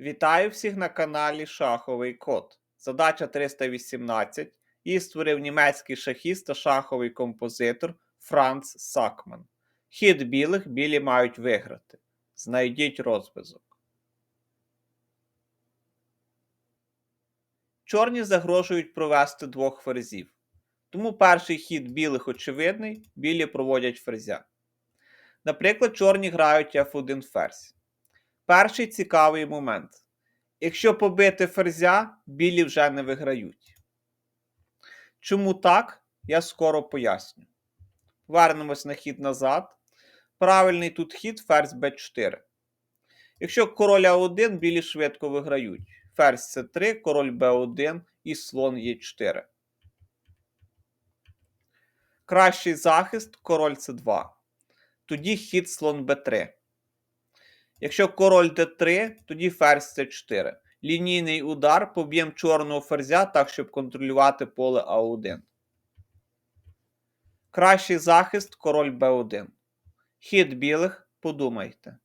Вітаю всіх на каналі Шаховий Код. Задача 318. Її створив німецький шахіст та шаховий композитор Франц Сакман. Хід білих білі мають виграти. Знайдіть розв'язок. Чорні загрожують провести двох ферзів. Тому перший хід білих очевидний, білі проводять ферзя. Наприклад, чорні грають F1 ферзь. Перший цікавий момент. Якщо побити ферзя, білі вже не виграють. Чому так, я скоро поясню. Вернемось на хід назад. Правильний тут хід ферзь b4. Якщо король А1, білі швидко виграють. Ферзь С3, король Б1 і слон Е4. Кращий захист король С2. Тоді хід слон Б3. Якщо король d3, тоді ферзь c4. Лінійний удар поб'єм чорного ферзя так, щоб контролювати поле А1. Кращий захист король Б1. Хід білих подумайте.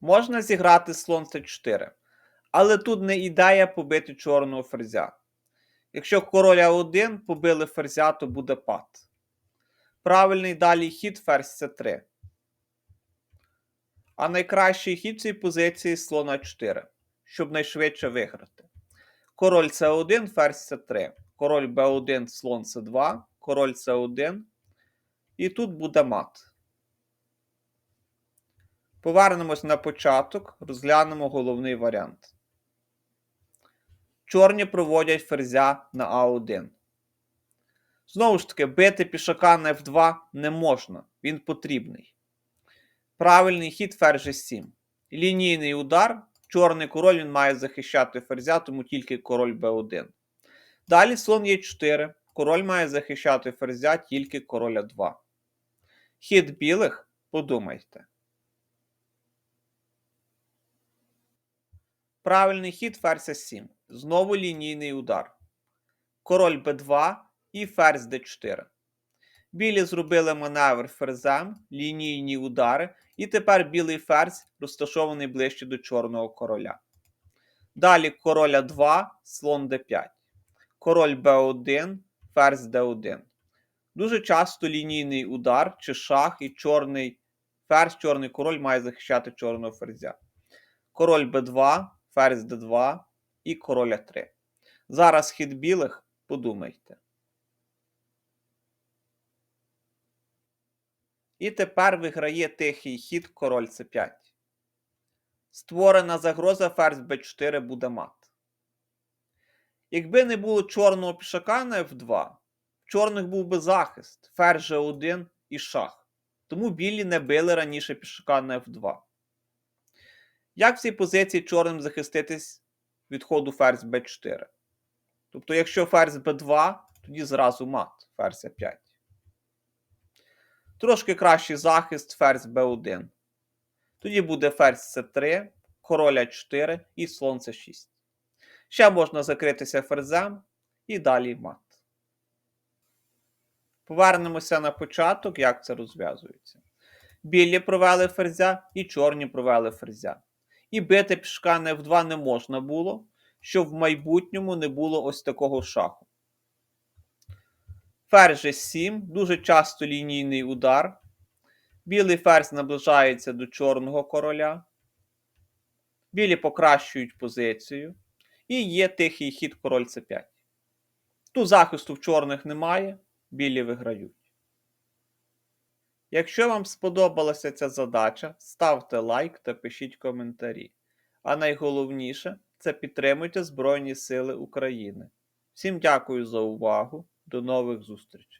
Можна зіграти слон c4. Але тут не ідея побити чорного ферзя. Якщо король А1 побили ферзя, то буде пад. Правильний далі хід ферзь С3. А найкращий хід цій позиції слона 4, щоб найшвидше виграти. Король С1, ферзь С3. Король Б1, слон С2, король С1. І тут буде мат. Повернемось на початок, розглянемо головний варіант. Чорні проводять ферзя на А1. Знову ж таки, бити пішака на F2 не можна, він потрібний. Правильний хід ферзь 7. Лінійний удар. Чорний король він має захищати ферзя, тому тільки король Б1. Далі слон Е4. Король має захищати ферзя тільки короля 2. Хід білих подумайте. Правильний хід ферзь 7. Знову лінійний удар. Король Б2 і ферзь d4. Білі зробили маневр ферзем, лінійні удари, і тепер білий ферзь розташований ближче до чорного короля. Далі короля 2, слон d5. Король b1, ферзь d1. Дуже часто лінійний удар чи шах і чорний ферзь, чорний король має захищати чорного ферзя. Король b2, ферзь d2 і короля 3. Зараз хід білих, подумайте. І тепер виграє тихий хід король С5. Створена загроза ферзь Б4 буде мат. Якби не було чорного пішака на F2, в чорних був би захист, ферзь G1 і шах. Тому білі не били раніше пішака на F2. Як в цій позиції чорним захиститись від ходу ферзь Б4? Тобто, якщо ферзь Б2, тоді зразу мат ферзь А5. Трошки кращий захист ферзь b1. Тоді буде ферзь c3, король а4 і слон c6. Ще можна закритися ферзем і далі мат. Повернемося на початок, як це розв'язується. Білі провели ферзя і чорні провели ферзя. І бити пішка на f2 не можна було, щоб в майбутньому не було ось такого шаху. Ферзь 7, дуже часто лінійний удар. Білий ферзь наближається до чорного короля. Білі покращують позицію. І є тихий хід король С5. Тут захисту в чорних немає, білі виграють. Якщо вам сподобалася ця задача, ставте лайк та пишіть коментарі. А найголовніше це підтримуйте Збройні Сили України. Всім дякую за увагу! До нових зустрічей!